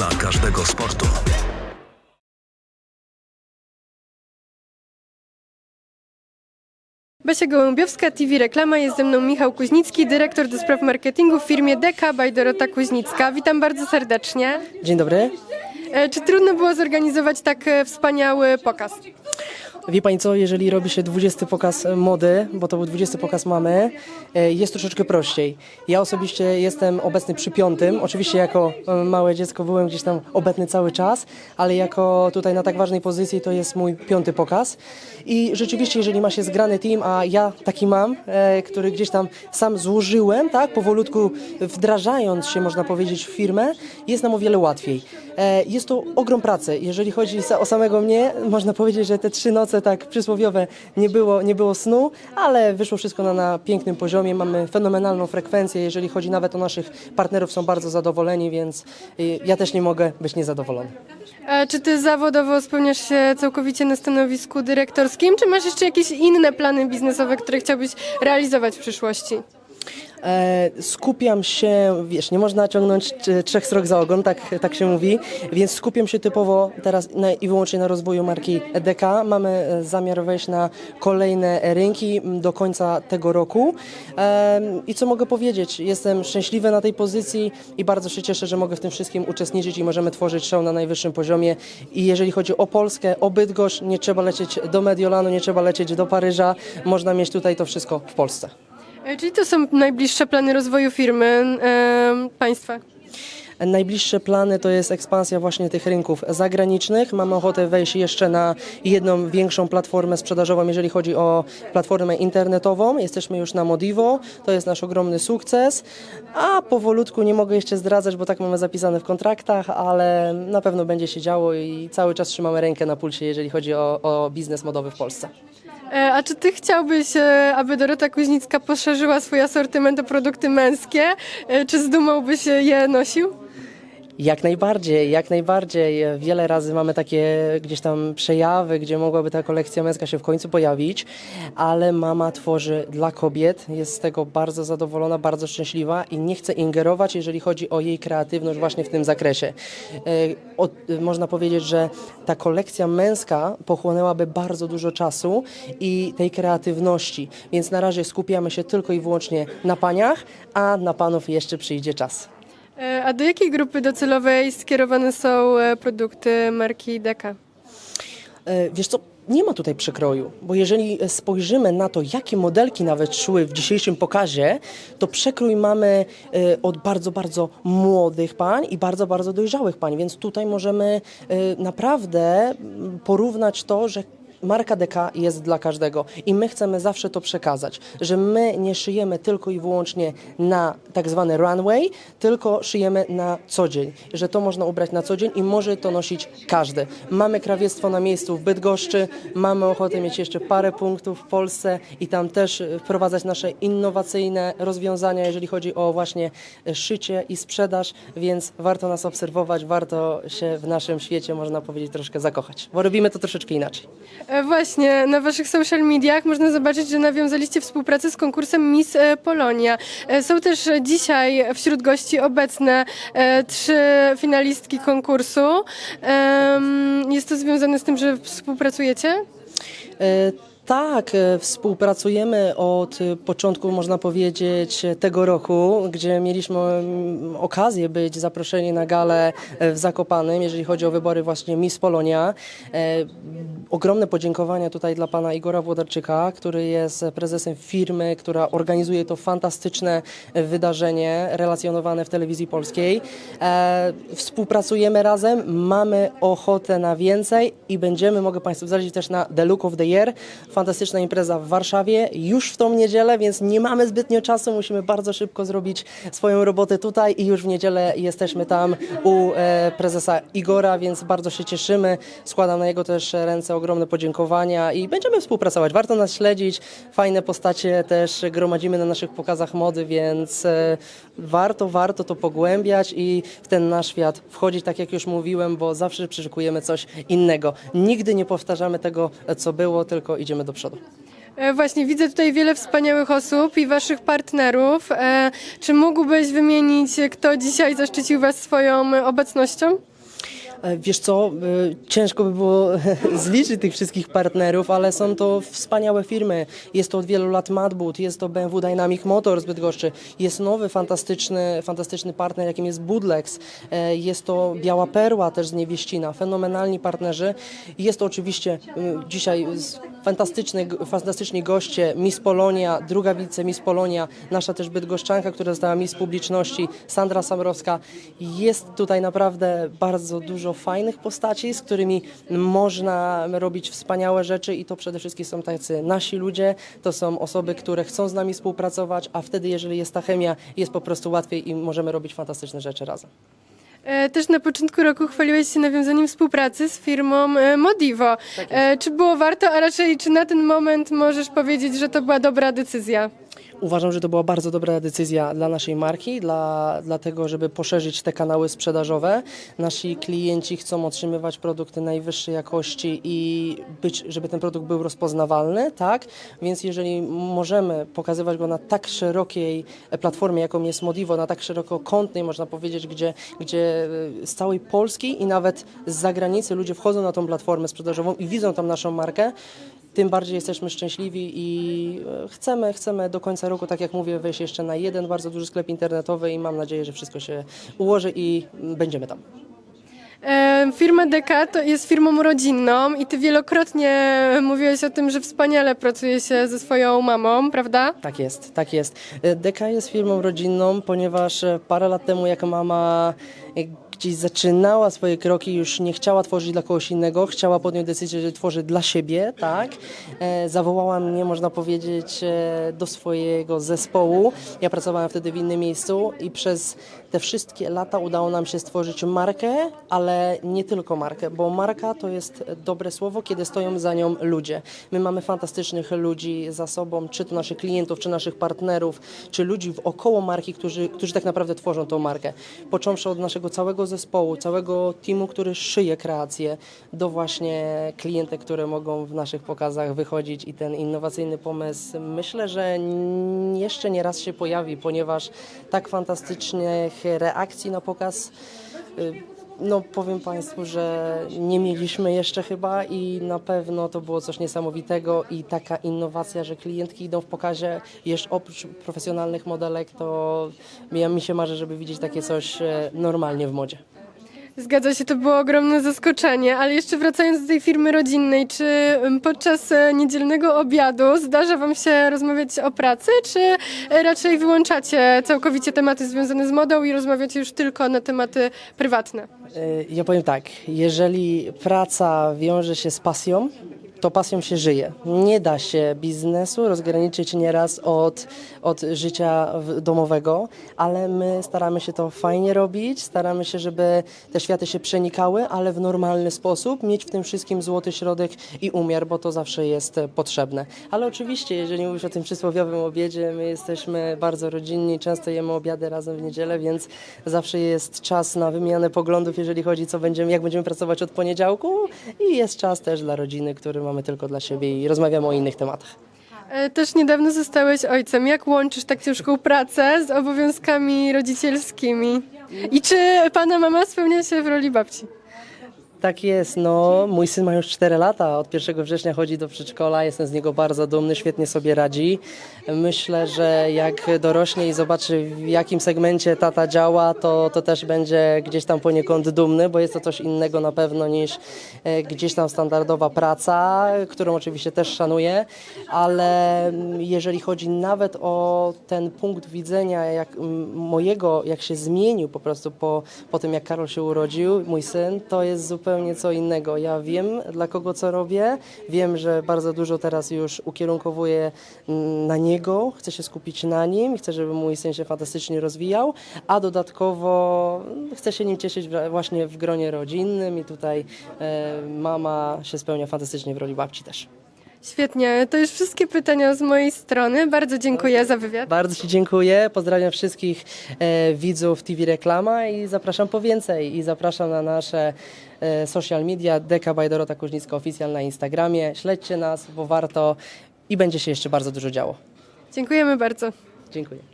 dla każdego sportu. Basia Gołębiowska, TV Reklama. Jest ze mną Michał Kuźnicki, dyrektor do spraw marketingu w firmie DK by Dorota Kuźnicka. Witam bardzo serdecznie. Dzień dobry. E, Czy trudno było zorganizować tak e, wspaniały pokaz? Wie Pani co, jeżeli robi się 20 pokaz mody, bo to był 20 pokaz mamy, e, jest troszeczkę prościej. Ja osobiście jestem obecny przy piątym. Oczywiście jako e, małe dziecko byłem gdzieś tam obecny cały czas, ale jako tutaj na tak ważnej pozycji to jest mój piąty pokaz. I rzeczywiście, jeżeli ma się zgrany team, a ja taki mam, e, który gdzieś tam sam złożyłem, tak, powolutku wdrażając się, można powiedzieć, w firmę, jest nam o wiele łatwiej. E, Jest to ogrom pracy. Jeżeli chodzi o samego mnie, można powiedzieć, że te trzy noce tak przysłowiowe nie było, nie było snu, ale wyszło wszystko na, na pięknym poziomie. Mamy fenomenalną frekwencję. Jeżeli chodzi nawet o naszych partnerów, są bardzo zadowoleni, więc y, ja też nie mogę być niezadowolony. E, Czy ty zawodowo spełniasz się całkowicie na stanowisku dyrektorskim, czy masz jeszcze jakieś inne plany biznesowe, które chciałbyś realizować w przyszłości? E, skupiam się, wiesz, nie można ciągnąć trzech srok za ogon, tak, tak się mówi, więc skupiam się typowo teraz na, i wyłącznie na rozwoju marki EDK. Mamy e, zamiar wejść na kolejne rynki do końca tego roku. E, I co mogę powiedzieć? Jestem szczęśliwy na tej pozycji i bardzo się cieszę, że mogę w tym wszystkim uczestniczyć i możemy tworzyć show na najwyższym poziomie. I jeżeli chodzi o Polskę, o Bydgoszcz, nie trzeba lecieć do Mediolanu, nie trzeba lecieć do Paryża, można mieć tutaj to wszystko w Polsce. E, Czyli to są najbliższe plany rozwoju firmy e, państwa? Najbliższe plany to jest ekspansja właśnie tych rynków zagranicznych. Mamy ochotę wejść jeszcze na jedną większą platformę sprzedażową, jeżeli chodzi o platformę internetową. Jesteśmy już na Modivo, to jest nasz ogromny sukces, a powolutku nie mogę jeszcze zdradzać, bo tak mamy zapisane w kontraktach, ale na pewno będzie się działo i cały czas trzymamy rękę na pulsie, jeżeli chodzi o, o biznes modowy w Polsce. E, A czy ty chciałbyś, e, aby Dorota Kuźnicka poszerzyła swój asortyment o produkty męskie? E, Czy z dumą byś je nosił? Jak najbardziej, jak najbardziej. Wiele razy mamy takie gdzieś tam przejawy, gdzie mogłaby ta kolekcja męska się w końcu pojawić, ale mama tworzy dla kobiet, jest z tego bardzo zadowolona, bardzo szczęśliwa i nie chce ingerować, jeżeli chodzi o jej kreatywność właśnie w tym zakresie. E, Od, można powiedzieć, że ta kolekcja męska pochłonęłaby bardzo dużo czasu i tej kreatywności, więc na razie skupiamy się tylko i wyłącznie na paniach, a na panów jeszcze przyjdzie czas. E, A do jakiej grupy docelowej skierowane są e, produkty marki Deka? E, Wiesz co, nie ma tutaj przekroju, bo jeżeli spojrzymy na to, jakie modelki nawet szły w dzisiejszym pokazie, to przekrój mamy od bardzo, bardzo młodych pań i bardzo, bardzo dojrzałych pań, więc tutaj możemy naprawdę mm, porównać to, że Marka DK jest dla każdego i my chcemy zawsze to przekazać, że my nie szyjemy tylko i wyłącznie na tak zwany runway, tylko szyjemy na co dzień, że to można ubrać na co dzień i może to nosić każdy. Mamy krawiectwo na miejscu w Bydgoszczy, mamy ochotę mieć jeszcze parę punktów w Polsce i tam też wprowadzać nasze innowacyjne rozwiązania, jeżeli chodzi o właśnie szycie i sprzedaż, więc warto nas obserwować, warto się w naszym świecie, można powiedzieć, troszkę zakochać, bo robimy to troszeczkę inaczej. E, Właśnie, na waszych social mediach można zobaczyć, że nawiązaliście współpracę z konkursem Miss e, Polonia. E, Są też dzisiaj wśród gości obecne trzy finalistki konkursu. Jest to związane z tym, że współpracujecie? Tak, e, współpracujemy od początku, można powiedzieć, tego roku, gdzie mieliśmy mm, okazję być zaproszeni na galę e, w Zakopanym, jeżeli chodzi o wybory właśnie Miss Polonia. E, Ogromne podziękowania tutaj dla pana Igora Włodarczyka, który jest prezesem firmy, która organizuje to fantastyczne wydarzenie relacjonowane w telewizji polskiej. Współpracujemy razem, mamy ochotę na więcej i będziemy, mogę Państwu zdradzić też na The Look of the Year. Fantastyczna impreza w Warszawie już w tą niedzielę, więc nie mamy zbytnio czasu, musimy bardzo szybko zrobić swoją robotę tutaj i już w niedzielę jesteśmy tam u e, prezesa Igora, więc bardzo się cieszymy. Składam na jego też ręce ogromne podziękowania i będziemy współpracować. Warto nas śledzić, fajne postacie też gromadzimy na naszych pokazach mody, więc e, warto, warto to pogłębiać i w ten nasz świat wchodzić, tak jak już mówiłem, bo zawsze przyszykujemy coś innego. Nigdy nie powtarzamy tego, co było, tylko idziemy do przodu. E, Właśnie, widzę tutaj wiele wspaniałych osób i waszych partnerów. E, Czy mógłbyś wymienić, kto dzisiaj zaszczycił was swoją e, obecnością? E, Wiesz co, e, ciężko by było zliczyć tych wszystkich partnerów, ale są to wspaniałe firmy. Jest to od wielu lat Madboot, jest to BMW Dynamic Motor z Bydgoszczy, jest nowy, fantastyczny, fantastyczny partner, jakim jest Budlex, E, jest to Biała Perła też z Niewieścina, fenomenalni partnerzy. Jest to oczywiście e, dzisiaj fantastyczny, fantastyczni goście, Miss Polonia, druga wice Miss Polonia, nasza też bydgoszczanka, która została Miss Publiczności, Sandra Samrowska. Jest tutaj naprawdę bardzo dużo fajnych postaci, z którymi można robić wspaniałe rzeczy i to przede wszystkim są tacy nasi ludzie, to są osoby, które chcą z nami współpracować, a wtedy jeżeli jest ta chemia, jest po prostu łatwiej i możemy robić fantastyczne rzeczy razem. E, Też na początku roku chwaliłeś się nawiązaniem współpracy z firmą e, Modivo. E, Czy było warto, a raczej czy na ten moment możesz powiedzieć, że to była dobra decyzja? Uważam, że to była bardzo dobra decyzja dla naszej marki, dla, dla tego, żeby poszerzyć te kanały sprzedażowe. Nasi klienci chcą otrzymywać produkty najwyższej jakości i być, żeby ten produkt był rozpoznawalny, tak? Więc jeżeli możemy pokazywać go na tak szerokiej platformie, jaką jest Modivo, na tak szerokokątnej, można powiedzieć, gdzie, gdzie y, z całej Polski i nawet z zagranicy ludzie wchodzą na tą platformę sprzedażową i widzą tam naszą markę, tym bardziej jesteśmy szczęśliwi i e, chcemy, chcemy do końca roku, tak jak mówię, wejść jeszcze na jeden bardzo duży sklep internetowy i mam nadzieję, że wszystko się ułoży i mm, będziemy tam. E, Firma DK to jest firmą rodzinną i ty wielokrotnie mówiłeś o tym, że wspaniale pracuje się ze swoją mamą, prawda? Tak jest, tak jest. E, DK jest firmą rodzinną, ponieważ parę lat temu, jak mama gdzieś zaczynała swoje kroki, już nie chciała tworzyć dla kogoś innego, chciała podjąć decyzję, że tworzy dla siebie, tak? E, zawołała mnie, można powiedzieć, e, do swojego zespołu. Ja pracowałem wtedy w innym miejscu i przez te wszystkie lata udało nam się stworzyć markę, ale nie tylko markę, bo marka to jest dobre słowo, kiedy stoją za nią ludzie. My mamy fantastycznych ludzi za sobą, czy to naszych klientów, czy naszych partnerów, czy ludzi wokoło marki, którzy, którzy tak naprawdę tworzą tą markę. Począwszy od naszego całego zespołu, całego teamu, który szyje kreacje, do właśnie klientek, które mogą w naszych pokazach wychodzić i ten innowacyjny pomysł myślę, że jeszcze nie raz się pojawi, ponieważ tak fantastycznych reakcji na pokaz y, no powiem Państwu, że nie mieliśmy jeszcze chyba i na pewno to było coś niesamowitego i taka innowacja, że klientki idą w pokazie, jeszcze oprócz profesjonalnych modelek, to ja, mi się marzy, żeby widzieć takie coś e, normalnie w modzie. Zgadza się, to było ogromne zaskoczenie, ale jeszcze wracając do tej firmy rodzinnej, czy podczas e, niedzielnego obiadu zdarza Wam się rozmawiać o pracy, czy e, raczej wyłączacie całkowicie tematy związane z modą i rozmawiacie już tylko na tematy prywatne? E, Ja powiem tak, jeżeli praca wiąże się z pasją, to pasją się żyje. Nie da się biznesu rozgraniczyć nieraz od, od życia domowego, ale my staramy się to fajnie robić, staramy się, żeby te światy się przenikały, ale w normalny sposób, mieć w tym wszystkim złoty środek i umiar, bo to zawsze jest potrzebne. Ale oczywiście, jeżeli mówisz o tym przysłowiowym obiedzie, my jesteśmy bardzo rodzinni, często jemy obiady razem w niedzielę, więc zawsze jest czas na wymianę poglądów, jeżeli chodzi co będziemy, jak będziemy pracować od poniedziałku i jest czas też dla rodziny, który mamy tylko dla siebie i rozmawiamy o innych tematach. E, Też niedawno zostałeś ojcem. Jak łączysz tak ciężką pracę z obowiązkami rodzicielskimi? I czy pana mama spełnia się w roli babci? Tak jest, no. Mój syn ma już 4 lata, od 1 września chodzi do przedszkola, jestem z niego bardzo dumny, świetnie sobie radzi. Myślę, że jak dorośnie i zobaczy w jakim segmencie tata działa, to, to też będzie gdzieś tam poniekąd dumny, bo jest to coś innego na pewno niż e, gdzieś tam standardowa praca, którą oczywiście też szanuję, ale mm, jeżeli chodzi nawet o ten punkt widzenia jak mojego, jak się zmienił po prostu po, po tym, jak Karol się urodził, mój syn, to jest zupełnie co innego. Ja wiem, dla kogo co robię, wiem, że bardzo dużo teraz już ukierunkowuję na niego, chcę się skupić na nim, chcę, żeby mój syn się fantastycznie rozwijał, a dodatkowo mm, chcę się nim cieszyć właśnie w gronie rodzinnym i tutaj e, mama się spełnia fantastycznie w roli babci też. Świetnie, to już wszystkie pytania z mojej strony. Bardzo dziękuję za wywiad. Bardzo Ci dziękuję. Pozdrawiam wszystkich e, widzów TV Reklama i zapraszam po więcej. I zapraszam na nasze e, social media Deka by Dorota Kuźnicka Oficjal na Instagramie. Śledźcie nas, bo warto. i będzie się jeszcze bardzo dużo działo. Dziękujemy bardzo. Dziękuję.